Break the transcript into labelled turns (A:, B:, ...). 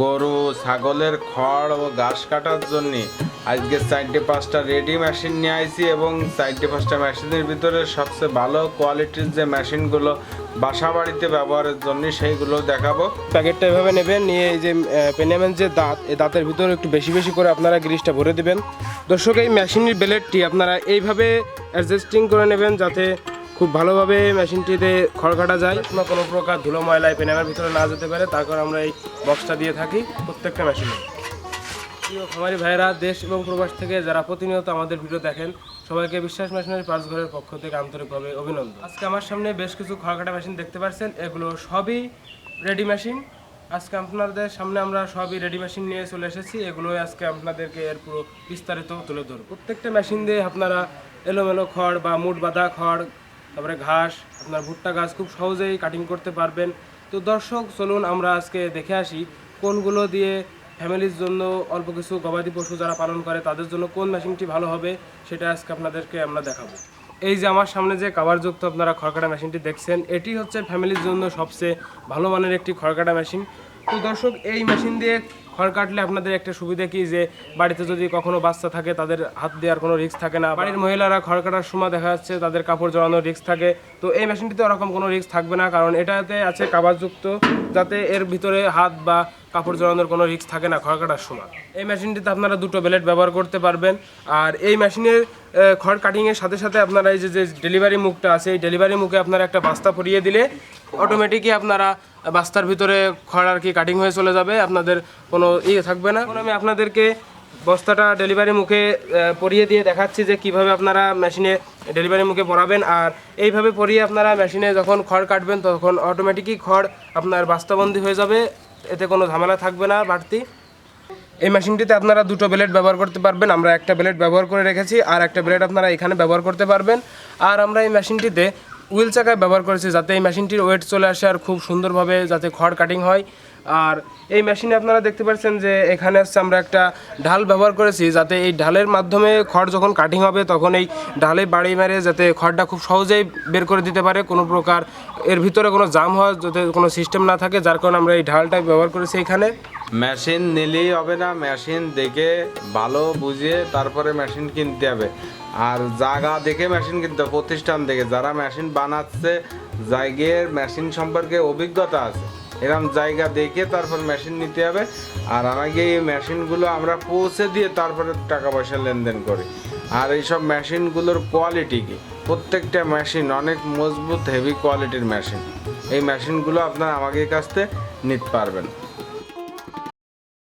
A: গরু, ছাগলের খড় ও ঘাস কাটার জন্য আজকে চারটে পাঁচটা রেডি মেশিন নিয়ে আইছি এবং চারটে পাঁচটা মেশিনের ভিতরে সবচেয়ে ভালো কোয়ালিটির যে মেশিনগুলো বাসা বাড়িতে ব্যবহারের জন্য সেইগুলো দেখাবো।
B: প্যাকেটটা এভাবে নেবেন, নিয়ে এই যে পেনেমেন্ট যে দাঁত, এই দাঁতের ভিতরে একটু বেশি বেশি করে আপনারা গ্রিসটা ভরে দিবেন। দর্শক, এই মেশিনের ব্লেডটি আপনারা এইভাবে অ্যাডজাস্টিং করে নেবেন যাতে খুব ভালোভাবে মেশিনটিতে খড় কাটা যায়। কোনো কোনো প্রকার ধুলো, ময়লা পেনেমের ভিতরে না যেতে পারে তারপর আমরা এই বক্সটা দিয়ে থাকি প্রত্যেকটা মেশিনে প্রিয় খামারি ভাইয়েরা, দেশ এবং প্রবাস থেকে যারা প্রতিনিয়ত আমাদের ভিডিও দেখেন, সবাইকে বিশ্বাস মেশিনের পার্স ঘরের পক্ষ থেকে আন্তরিকভাবে অভিনন্দন। আজকে আমার সামনে বেশ কিছু খড়কাটা মেশিন দেখতে পাচ্ছেন, এগুলো সবই রেডি মেশিন আজকে আপনাদের সামনে আমরা সবই রেডি মেশিন নিয়ে চলে এসেছি, এগুলোই আজকে আপনাদেরকে এর পুরো বিস্তারিত তুলে ধরব। প্রত্যেকটা মেশিন দিয়ে আপনারা এলোমেলো খড় বা মুট বাঁধা খড় তারপরে ঘাস, আপনার ভুট্টা গাছ খুব সহজেই কাটিং করতে পারবেন। তো দর্শক, চলুন আমরা আজকে দেখে আসি কোনগুলো দিয়ে ফ্যামিলির জন্য অল্প কিছু গবাদি পশু যারা পালন করে, তাদের জন্য কোন মেশিনটি ভালো হবে, সেটা আজকে আপনাদেরকে আমরা দেখাবো। এই যে আমার সামনে যে কাভারযুক্ত আপনারা খড়কাটা মেশিনটি দেখছেন, এটি হচ্ছে ফ্যামিলির জন্য সবচেয়ে ভালো মানের একটি খড়কাটা মেশিন তো দর্শক, এই মেশিন দিয়ে খড় কাটলে আপনাদের একটা সুবিধা কি যে বাড়িতে যদি কখনো বাচ্চা থাকে, তাদের হাত দেওয়ার কোনো রিস্ক থাকে না। বাড়ির মহিলারা খড় কাটার সময় দেখা যাচ্ছে তাদের কাপড় জড়ানোর রিস্ক থাকে। তো এই মেশিনটিতে ওরকম কোনো রিস্ক থাকবে না, কারণ এটাতে আছে কাভারযুক্ত যাতে এর ভিতরে হাত বা কাপড় জড়ানোর কোনো রিস্ক থাকে না খড় কাটার সময়। এই মেশিনটিতে আপনারা দুটো ব্লেড ব্যবহার করতে পারবেন। আর এই মেশিনের খড় কাটিংয়ের সাথে সাথে আপনারা এই যে যে ডেলিভারি মুখটা আছে, এই ডেলিভারি মুখে আপনারা একটা বাস্তা পরিয়ে দিলে অটোমেটিকই আপনারা বাস্তার ভিতরে খড় আর কি কাটিং হয়ে চলে যাবে। আপনাদের কোনো ইয়ে থাকবে না। আমি আপনাদেরকে বস্তাটা ডেলিভারি মুখে পরিয়ে দিয়ে দেখাচ্ছি যে কীভাবে আপনারা মেশিনে ডেলিভারি মুখে পরাবেন। আর এইভাবে পরিয়ে আপনারা মেশিনে যখন খড় কাটবেন, তখন অটোমেটিকই খড় আপনার বাস্তাবন্দি হয়ে যাবে। এতে কোনো ঝামেলা থাকবে না, বাড়তি। এই মেশিনটিতে আপনারা দুটো ব্লেড ব্যবহার করতে পারবেন। আমরা একটা ব্লেড ব্যবহার করে রেখেছি, আর একটা ব্লেড আপনারা এখানে ব্যবহার করতে পারবেন। আর আমরা এই মেশিনটিতে হুইল চাকায় ব্যবহার করেছি যাতে এই মেশিনটির ওয়েট চলে আসে আর খুব সুন্দরভাবে যাতে খড় কাটিং হয়। আর এই মেশিনে আপনারা দেখতে পাচ্ছেন যে এখানে হচ্ছে আমরা একটা ঢাল ব্যবহার করেছি যাতে এই ঢালের মাধ্যমে খড় যখন কাটিং হবে তখন এই ঢালে বাড়ি মেরে যাতে খড়টা খুব সহজেই বের করে দিতে পারে। কোনো প্রকার এর ভিতরে কোনো জাম হওয়ার যাতে কোনো সিস্টেম না থাকে, যার কারণে আমরা এই ঢালটা ব্যবহার করেছি এখানে।
A: মেশিন নিলেই হবে না, মেশিন দেখে ভালো বুঝিয়ে তারপরে মেশিন কিনতে হবে। আর জায়গা দেখে মেশিন কিনতে প্রতিষ্ঠান দেখে। যারা মেশিন বানাচ্ছে, জায়গার মেশিন সম্পর্কে অভিজ্ঞতা আছে। এরকম জায়গা দেখে তারপর মেশিন নিতে হবে। আর আমাকে এই মেশিনগুলো আমরা পৌঁছে দিয়ে তারপরে টাকা পয়সা লেনদেন করি। আর এইসব মেশিনগুলোর কোয়ালিটি কি? প্রত্যেকটা মেশিন অনেক মজবুত হেভি কোয়ালিটির মেশিন এই মেশিনগুলো আপনারা আমাকে কাছ থেকে নিতে পারবেন।